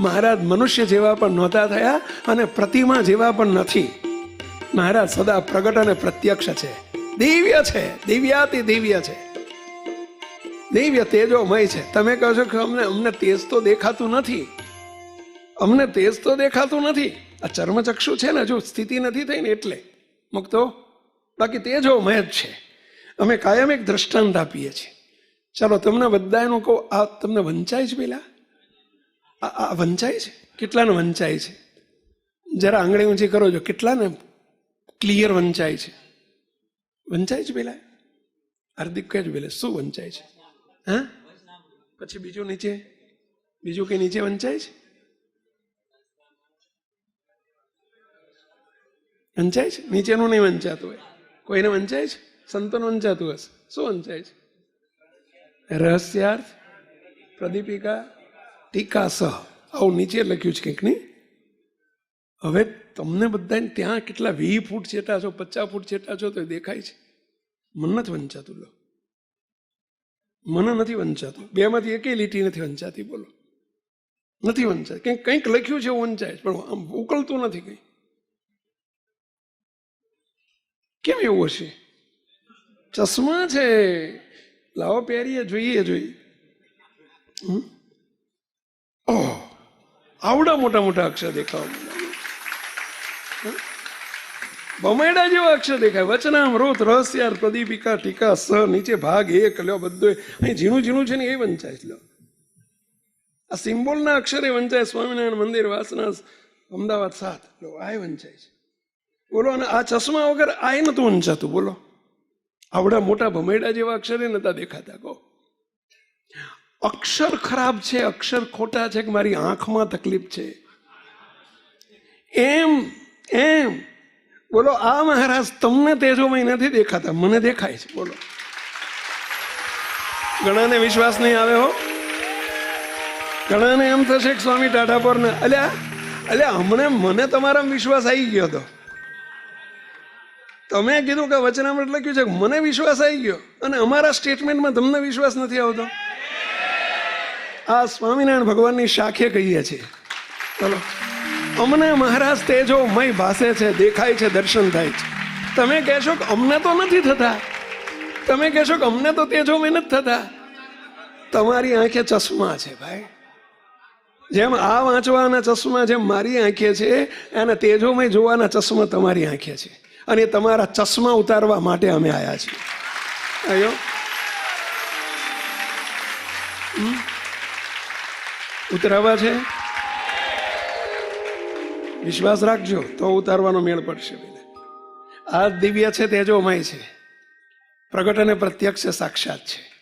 મહારાજ મનુષ્ય જેવા પણ નહોતા થયા અને પ્રતિમા જેવા પણ નથી. મહારાજ સદા પ્રગટ અને પ્રત્યક્ષ છે. દિવ્ય છે, દિવ્યાતિ દિવ્ય છે. દિવ્ય તેજોમય છે. તમે કહો છો કે અમને અમને તેજ તો દેખાતું નથી. અમને તેજ તો દેખાતું નથી. આ ચર્મચક્ષુ છે ને, હજુ સ્થિતિ નથી થઈ ને એટલે. મુક્તો, બાકી તેજોમય જ છે. અમે કાયમ એક દ્રષ્ટાંત આપીએ છીએ. ચાલો તમને બધાનું કહું, આ તમને વંચાય છે પેલા? આ વંચાય છે? કેટલાને વંચાય છે? જરા આંગળી ઊંચી કરો છો કેટલાને ક્લિયર વંચાય છે? વંચાય છે પેલા? હાર્દિક કહે છે, પેલા શું વંચાય છે? હા? પછી બીજું નીચે? બીજું કઈ નીચે વંચાય છે? વંચાય છે? નીચેનું નહીં વંચાતું હોય. કોઈને વંચાય છે? સંતોન વંચાતું હશે. શું વંચાય છે? રહસ્યાર્થ પ્રદીપિકા ટીકા સહ આવું નીચે લખ્યું છે કંઈક નહીં? હવે તમને બધાને ત્યાં કેટલા વીસ ફૂટ છેટા છો, પચાસ ફૂટ છેટા છો તો દેખાય છે. મને નથી વંચાતું લો. મને નથી વંચાતું. બેમાંથી એકેય લીટી નથી વંચાતી, બોલો. નથી વંચાતી. કંઈક કંઈક લખ્યું છે એવું વંચાય પણ આમ ઉકળતું નથી કંઈ. કેમ એવું હશે? ચશ્મા છે. લાવો પહેરીએ, જોઈએ જોઈએ. હમ? આવડા મોટા મોટા અક્ષર દેખાવા માંડ્યા. બમેડા જેવા અક્ષર દેખાય. વચનામ, રોત, રહસ્યાર, પ્રદીપિકા, ટીકા, સ, નીચે ભાગ, એક, લ્યો બધો અહીં ઝીણું ઝીણું છે ને એ વંચાય લ્યો. આ સિમ્બોલના અક્ષરે વંચાય સ્વામિનારાયણ મંદિર, વાસના, અમદાવાદ સાત. લો આ વંચાય છે. બોલો, અને આ ચશ્મા વગર આ નતું વંચાતું, બોલો. આવડા મોટા ભમેડા જેવા અક્ષરે નતા દેખાતા, કહો. અક્ષર ખરાબ છે, અક્ષર ખોટા છે કે મારી આંખમાં તકલીફ છે? એમ એમ. બોલો, આ મહારાજ તમને તેજોમય નથી દેખાતા. મને દેખાય છે, બોલો. ઘણાને વિશ્વાસ નહીં આવે હો. ઘણાને એમ થશે કે સ્વામી ટાટા પર ને અલ્યા અલ્યા, હમણાં મને તમારા વિશ્વાસ આવી ગયો હતો તમે કીધું કે વચનામૃત લખ્યું છે મને વિશ્વાસ આવી ગયો. અને અમારા સ્ટેટમેન્ટમાં તમને વિશ્વાસ નથી આવતો. આ સ્વામિનારાયણ ભગવાનની શાખે કહીએ છીએ. ચલો. અમને મહારાજ તેજો મય ભાસે છે, દેખાય છે, દર્શન થાય છે. તમે કહેશો કે અમને તો નથી થતા. તમે કહેશો કે અમને તો તેજો મય નથી થતા. તમારી આંખે ચશ્મા છે ભાઈ. જેમ આ વાંચવાના ચશ્મા જેમ મારી આંખે છે, અને તેજોમય જોવાના ચશ્મા તમારી આંખે છે. અને તમારા ચશ્મા ઉતારવા માટે અમે આવ્યા છીએ. આયો. ઉતરાવા છે? વિશ્વાસ રાખજો, તો ઉતારવાનો મેળ પડશે આ દિવ્ય છે, તેજોમય છે. પ્રગટ અને પ્રત્યક્ષ સાક્ષાત છે.